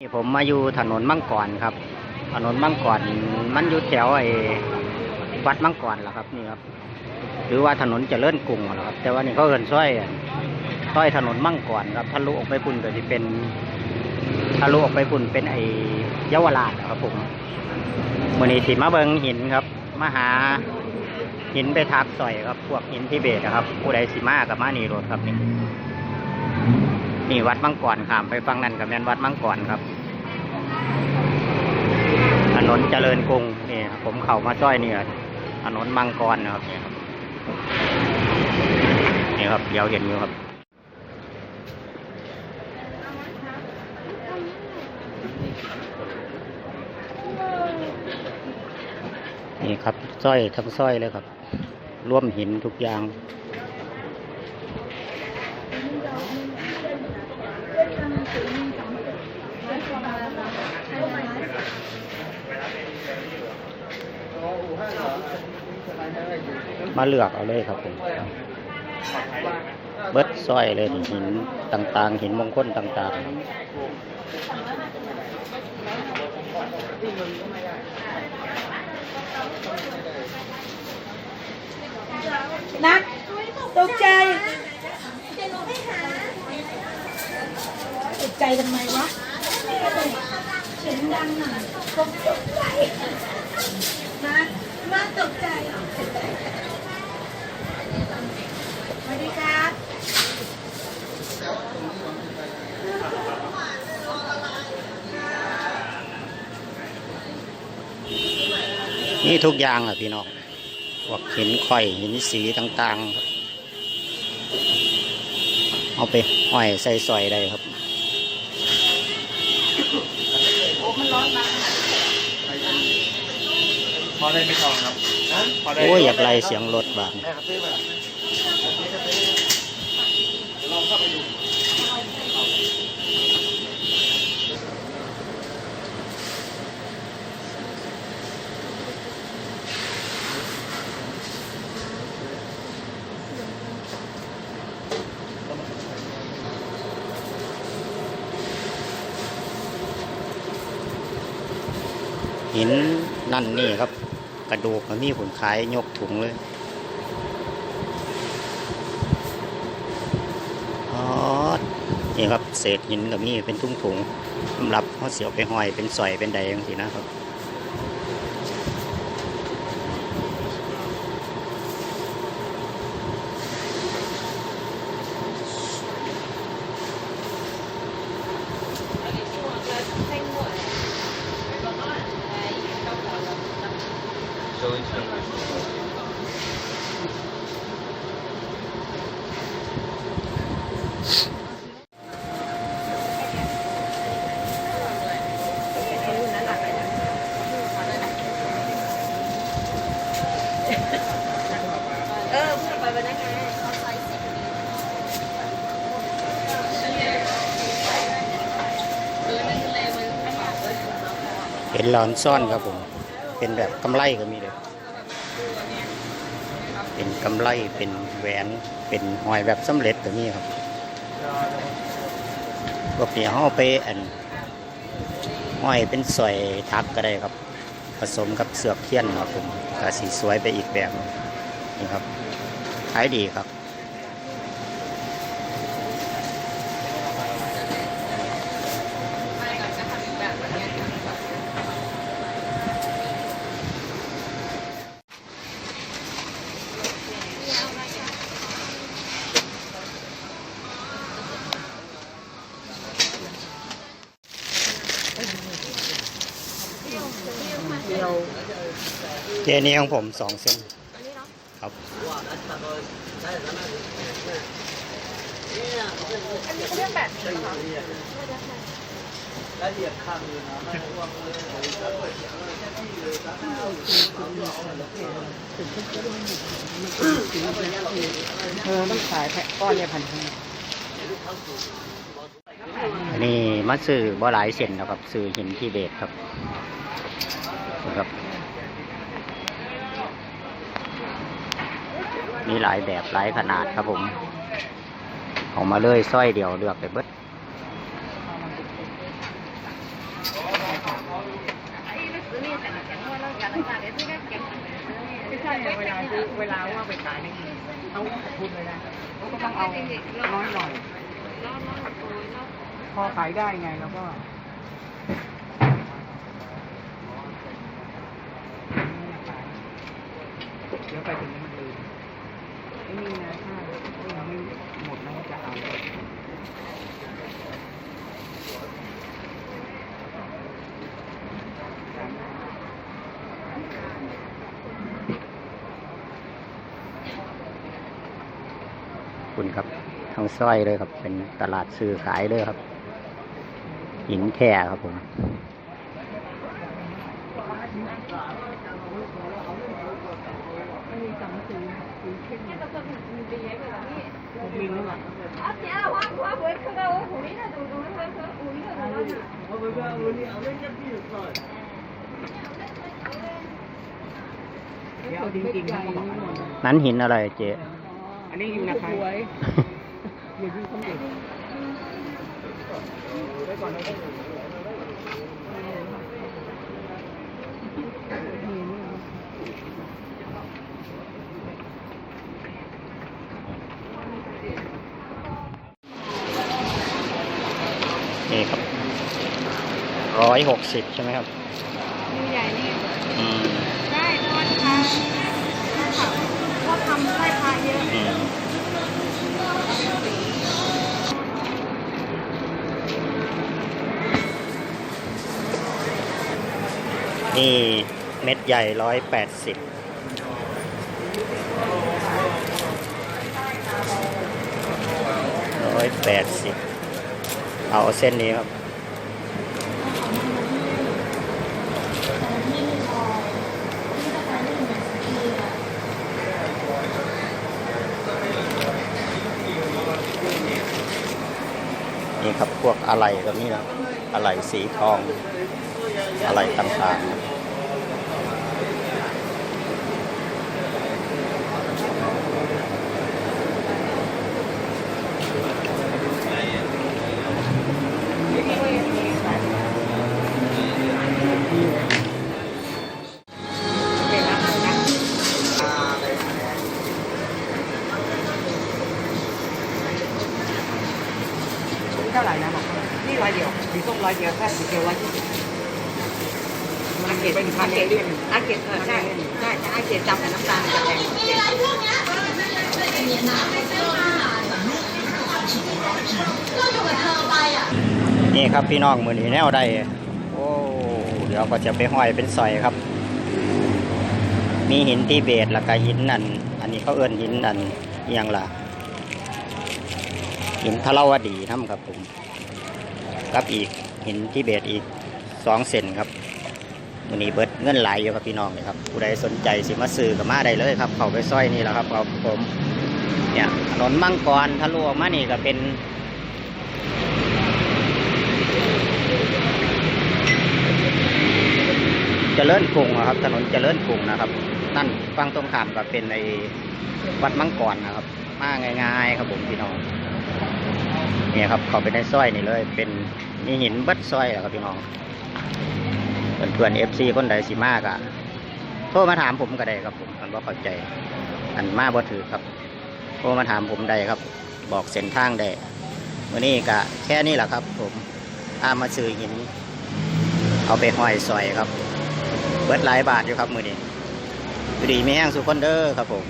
นี่ผมมาอยู่ถนนมังกรครับ ถนนมังกรมันอยู่แถวไอ้วัดมังกรแหละครับนี่ครับ หรือว่าถนนเจริญกรุงแหละครับ แต่ว่านี่เขาเอินซอยอะซอยถนนมังกรครับทะลุออกไปปุ่นก็จะเป็นทะลุออกไปปุ่นเป็นไอ้เยาวราชครับผมวันนี้สิมาเบิงหินครับมาหาหินไปทับสอยครับ พวกหินทิเบตครับ ผู้ใดสิมากับมานีรถครับนี่ นี่วัดมังกรขามไปฟังนั่นกับแม่นวัดมังกรครับ ถนนเจริญกรุงนี่ผมเข้ามาจ้อยนี่ครับถนนมังกรนะครับนี่ครับนี่ครับเดี๋ยวเห็นอยู่ครับนี่ครับสร้อยทั้งสร้อยเลยครับ ร่วมหินทุกอย่าง มาเลือกเอาเลยครับผมเบิดสร้อยเลยหินต่างๆ หินมงคลต่างๆ นักตกใจตกใจทำไมวะเสียงดังอะตกใจนัก นักตกใจสวัสดีครับนี่ทุกอย่างอะพี่น้องพวกหินข่อยหินสีต่างๆ เอาไปห้อยใส่สอยได้ครับพอนมา ได้ไม่ทองครับพอได้โอ้ยอยากไล่เสียงรถบางได้ครับซื้อมาหินนั่นนี่ครับ กระดูกมันมีผลขายยกถุงเลยอ๋อนี่ครับเศษหินกับมีเป็นทุ่งถุงสำหรับเขาเสียวไปห้อยเป็นสอยเป็นใดอย่างทีนะครับ เห็นหลอนซ่อนครับผม เป็นแบบกำไลก็มีเลยเป็นกำไลเป็นแหวนเป็นหอยแบบสำเร็จก็มีครับพวกนี้เขาเอไปอันห้อยเป็นสอยทักก็ได้ครับ ผสมกับเสือกเทียนครับผมกาสีสวยไปอีกแบบนี่ครับขายดีครับ เดียวเจนี้ของผมสองเส้นครับอันนี้เขาเรียกแบบนี้เหรอคะเออต้องขายแพ็คก้อนเนี่ยพันห้าอันนี้มาซื้อบ่หลายเส้นนะครับซื้อหินที่เบสครับนะ ครับ มีหลายแบบหลายขนาดครับผมออกมาเลยสร้อยเดียวเลือกไปเบิดเวลาเวลาว่าไปขายนี่เขาพูดเลยนะเขาก็ต้องเอาน้อยหน่อยพอขายได้ไงแล้วก็ คุณครับทางสร้อยเลยครับ เป็นตลาดซื้อขายเลยครับ หินแท่ครับผมมีนู่นหรอเดี๋ยวเอาจริงๆนะนั้นหินอะไรเจ๊ อันนี้อยู่นะคะอยู่ที่เขาเด็กนี่ครับร้อยหกสิบใช่ไหมครับดูใหญ่นี่อืม ได้ทอดค่ะเขา ทำไส้พาเยอะอืมนี่เม็ดใหญ่ร้อยแปดสิบร้อยแปดสิบเอาเส้นนี้ครับ นี่ครับพวกอะไหล่ก็มีนะอะไหล่สีทอง อะไหล่ต่างๆ เก่งนะนะเท่าไหร่นะบอกนี่ร้อยเดียวสีส้ม ร้อยเดียวแค่สีเขียวร้อยยี่สิบมันเกล็ดเป็นพันเกล็ดอาเกล็ดเออใช่ใช่อาเกล็ดจำกับน้ำตาลจะแพงกว่าเกล็ดนี่ครับพี่น้องมือนี้แนวได้โอ้เดี๋ยวก็จะไปห้อยเป็นสอยครับ มีหินที่เบสแล้วก็หินนั่น อันนี้เขาเอื้นหินนั่นอิหยังล่ะหินทะเลาวดีน้ำครับผมกับอีก หินที่เบสอีกสองเซนครับมือนี้เบิดเงินหลายอยู่ครับพี่น้องนี่ครับผู้ใดสนใจสิมาซื้อก็มาได้เลยครับ เขาไปซอยนี่แหละครับครับผมเนี่ยถนนมังกรทะลุออกมานี่ก็เป็นเจริญกรุงอะครับ ถนนเจริญกรุงนะครับ นั่นฝั่งตรงข้ามก็เป็นในวัดมังกรนะครับ มาง่าย ๆ ครับผมพี่น้องเนี่ยครับเขาไปในซอยนี่เลยเป็น มีหินเบัดซอยอครับพี่น้องเพื่อนเอฟซีคนใดสิมากอะโทรมาถามผมก็ได้ครับผมมันว่าเข้าใจ อันมาบ่ถือครับ โทรมาถามผมได้ครับ บอกเส้นทางได้วันนี้ก็แค่นี้แหละครับ ผมตามมาซื้อหิน เอาไปห้อยซอยครับ เบิดหลายบาทอยู่ครับมือนี้ดีไม่แห้งสุขคนเด้อครับผม